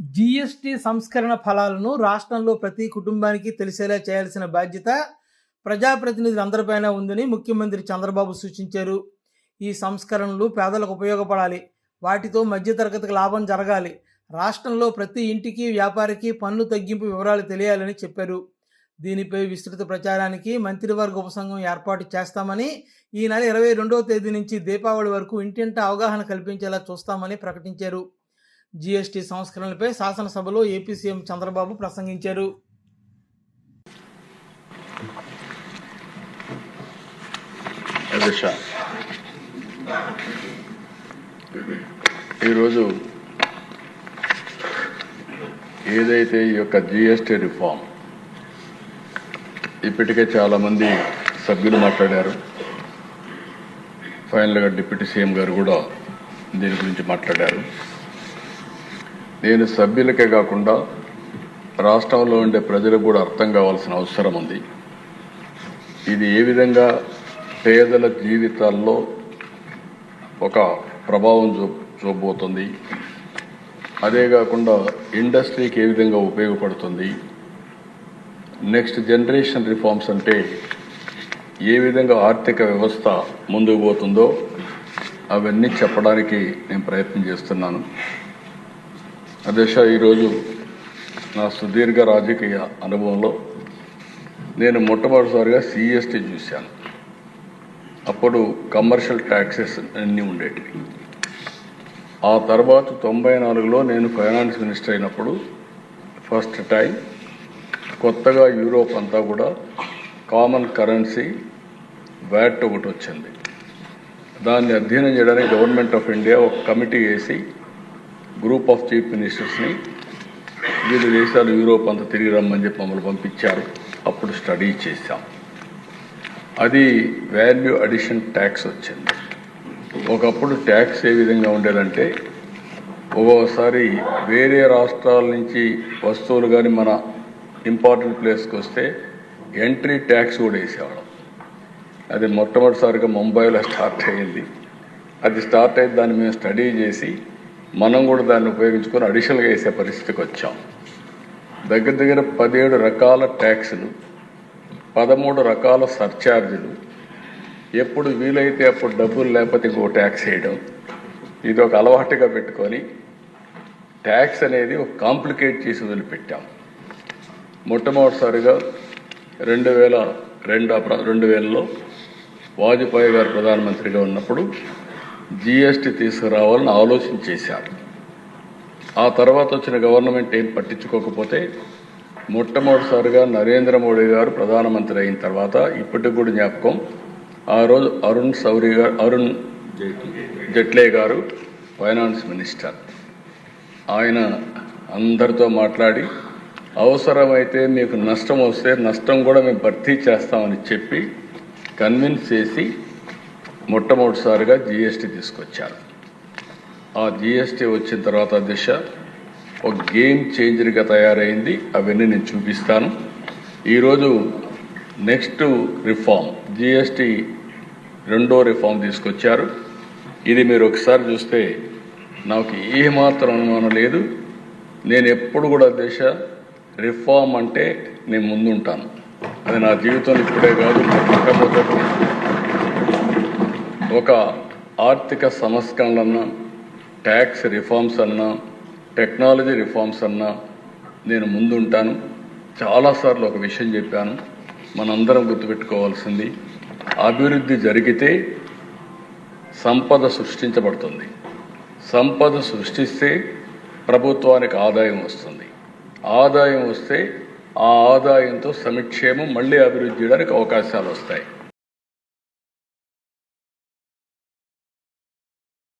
GST సంస్కరణ ఫలాలను రాష్ట్రంలో ప్రతి కుటుంబానికి తెలిసేలా చేయాల్సిన బాధ్యత ప్రజాప్రతినిధులందరిపైన ఉందని ముఖ్యమంత్రి చంద్రబాబు సూచించారు. ఈ సంస్కరణలు పేదలకు ఉపయోగపడాలి. వాటితో మధ్యతరగతికి లాభం జరగాలి. రాష్ట్రంలో ప్రతి ఇంటికి వ్యాపారికి పన్ను తగ్గింపు వివరాలు తెలియాలని చెప్పారు. దీనిపై విస్తృత ప్రచారానికి మంత్రివర్గ ఉపసంఘం ఏర్పాటు చేస్తామని ఈ నెల ఇరవై రెండవ తేదీ నుంచి దీపావళి వరకు ఇంటింట అవగాహన కల్పించేలా చూస్తామని ప్రకటించారు. జీఎస్టీ సంస్కరణలపై శాసనసభలో ఏపీ సీఎం చంద్రబాబు ప్రసంగించారు. ఈరోజు ఏదైతే ఈ యొక్క జిఎస్టీ రిఫార్మ్ ఇప్పటికే చాలామంది సభ్యులు మాట్లాడారు. ఫైనల్గా డిప్యూటీ సీఎం గారు కూడా దీని గురించి మాట్లాడారు. నేను సభ్యులకే కాకుండా రాష్ట్రంలో ఉండే ప్రజలకు కూడా అర్థం కావాల్సిన అవసరం ఉంది. ఇది ఏ విధంగా పేదల జీవితాల్లో ఒక ప్రభావం చూ చూపబోతుంది. అదే కాకుండా ఇండస్ట్రీకి ఏ విధంగా ఉపయోగపడుతుంది. నెక్స్ట్ జనరేషన్ రిఫార్మ్స్ అంటే ఏ విధంగా ఆర్థిక వ్యవస్థ ముందుకు పోతుందో అవన్నీ చెప్పడానికి నేను ప్రయత్నం చేస్తున్నాను. అధ్యక్ష ఈరోజు నా సుదీర్ఘ రాజకీయ అనుభవంలో నేను మొట్టమొదటిసారిగా సిఎస్టీ చూశాను. అప్పుడు కమర్షియల్ ట్యాక్సెస్ అన్నీ ఉండేటివి. ఆ తర్వాత తొంభై నాలుగులో నేను ఫైనాన్స్ మినిస్టర్ అయినప్పుడు ఫస్ట్ టైం కొత్తగా యూరోప్ అంతా కూడా కామన్ కరెన్సీ వ్యాట్ ఒకటి వచ్చింది. దాన్ని అధ్యయనం చేయడానికి గవర్నమెంట్ ఆఫ్ ఇండియా ఒక కమిటీ వేసి గ్రూప్ ఆఫ్ చీఫ్ మినిస్టర్స్ని వివిధ దేశాలు యూరోప్ అంతా తిరిగి రమ్మని చెప్పి మమ్మల్ని పంపించారు. అప్పుడు స్టడీ చేశాం. అది వాల్యూ అడిషన్ ట్యాక్స్ వచ్చింది. ఒకప్పుడు ట్యాక్స్ ఏ విధంగా ఉండేదంటే ఒక్కోసారి వేరే రాష్ట్రాల నుంచి వస్తువులు కానీ మన ఇంపార్టెంట్ ప్లేస్కి వస్తే ఎంట్రీ ట్యాక్స్ కూడా వేసేవాళ్ళం. అది మొట్టమొదటిసారిగా ముంబైలో స్టార్ట్ అయ్యింది అది స్టార్ట్ అయ్యి దాన్ని మేము స్టడీ చేసి మనం కూడా దాన్ని ఉపయోగించుకొని అడిషనల్గా వేసే పరిస్థితికి వచ్చాం. దగ్గర దగ్గర పదిహేడు రకాల ట్యాక్సులు పదమూడు రకాల సర్ఛార్జీలు ఎప్పుడు వీలైతే అప్పుడు డబ్బులు లేకపోతే ఇంకో ట్యాక్స్ వేయడం. ఇది ఒక అలవాటుగా పెట్టుకొని ట్యాక్స్ అనేది ఒక కాంప్లికేట్ చేసి వదిలిపెట్టాం. మొట్టమొదటిసారిగా రెండు వేల రెండు రెండు వేలలో వాజ్పేయి గారు ప్రధానమంత్రిగా ఉన్నప్పుడు జీఎస్టీ తీసుకురావాలని ఆలోచన చేశారు. ఆ తర్వాత వచ్చిన గవర్నమెంట్ ఏం పట్టించుకోకపోతే మొట్టమొదటిసారిగా నరేంద్ర మోడీ గారు ప్రధానమంత్రి అయిన తర్వాత ఇప్పటికి కూడా జ్ఞాపకం ఆ రోజు అరుణ్ సౌరి గారు అరుణ్ జైట్లీ గారు ఫైనాన్స్ మినిస్టర్. ఆయన అందరితో మాట్లాడి అవసరమైతే మీకు నష్టం వస్తే నష్టం కూడా మేము భర్తీ చేస్తామని చెప్పి కన్విన్స్ చేసి మొట్టమొదటిసారిగా జిఎస్టీ తీసుకొచ్చారు. ఆ జిఎస్టీ వచ్చిన తర్వాత దిశ ఒక గేమ్ చేంజర్గా తయారైంది. అవన్నీ నేను చూపిస్తాను. ఈరోజు నెక్స్ట్ రిఫార్మ్ జిఎస్టీ రెండో రిఫార్మ్ తీసుకొచ్చారు. ఇది మీరు ఒకసారి చూస్తే నాకు ఏమాత్రం అనుమానం లేదు. నేను ఎప్పుడు కూడా దిశ రిఫార్మ్ అంటే నేను ముందుంటాను. అది నా జీవితంలో ఇప్పుడే కాదు మొట్టమొదటి ఒక ఆర్థిక సంస్కరణలన్నా ట్యాక్స్ రిఫార్మ్స్ అన్నా టెక్నాలజీ రిఫార్మ్స్ అన్నా నేను ముందుంటాను. చాలాసార్లు ఒక విషయం చెప్పాను. మనందరం గుర్తుపెట్టుకోవాల్సింది అభివృద్ధి జరిగితే సంపద సృష్టించబడుతుంది. సంపద సృష్టిస్తే ప్రభుత్వానికి ఆదాయం వస్తుంది. ఆదాయం వస్తే ఆ ఆదాయంతో సమిక్షేమం మళ్ళీ అభివృద్ధి చేయడానికి అవకాశాలు వస్తాయి.